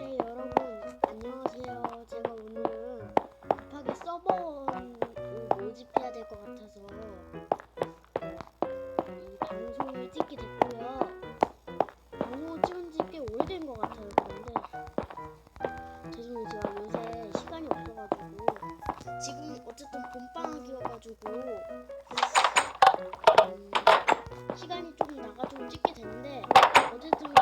네 여러분 안녕하세요. 제가 오늘은 급하게 서버를 모집해야 될 것 같아서 이 방송을 찍게 됐고요. 방송을 찍은 지 꽤 오래된 것 같아요. 그런데 죄송해요. 제가 요새 시간이 없어가지고 지금 어쨌든 봄방학이어가지고 음, 시간이 좀 나가지고 찍게 됐는데 어쨌든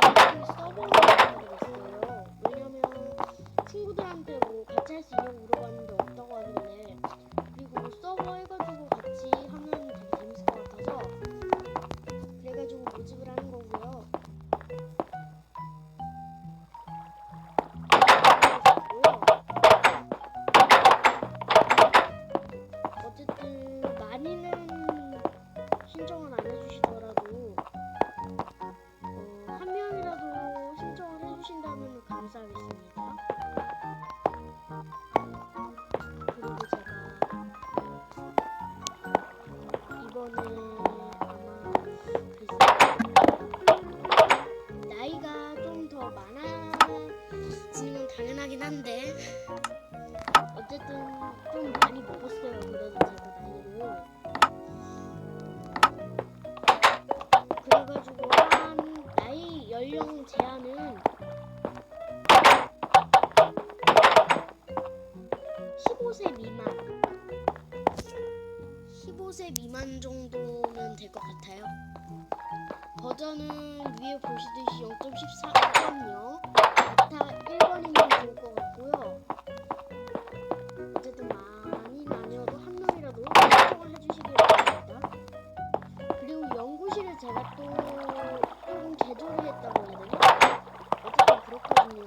어쨌든 좀 많이 먹었어요. 그래도 제가 나이를. 그래가지고 한 나이 연령 제한은 15세 미만 15세 미만 정도면 될 것 같아요 버전은 위에 보시듯이 0.14.0 베타 1번이면 좋을 것 같고요 제가 또 조금 개조를 했다고 해야 되나? 어쨌든 그렇거든요.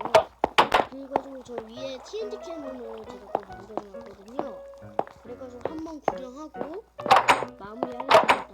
그래가지고 저 위에 TNT 캐논을 제가 또 만들어놨거든요. 그래가지고 한번 구경하고 마무리하겠습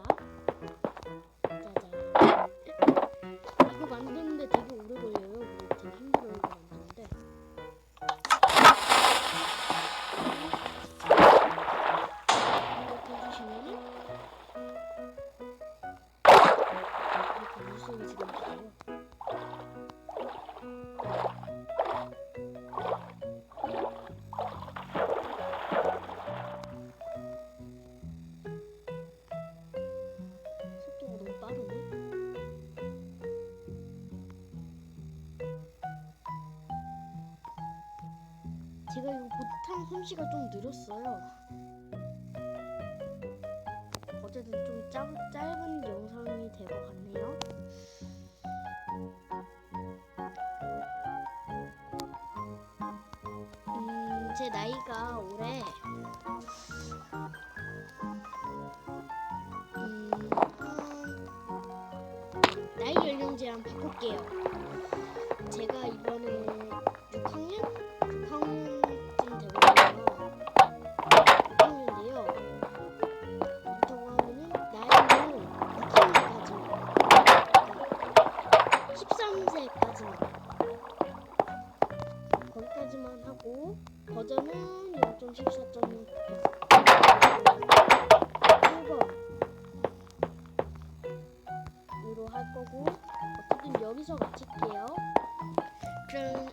제가 이거 보탕 솜씨가 좀 늘었어요. 어쨌든 좀 짧, 짧은 영상이 될 것 같네요. 음, 제 나이가 올해 음, 한 나이 연령 제한 바꿀게요. 제가 이번에 13세까지만 거기까지만 하고 버전은 0.14.6 7번으로 할 거고 어쨌든 여기서 마칠게요. 그럼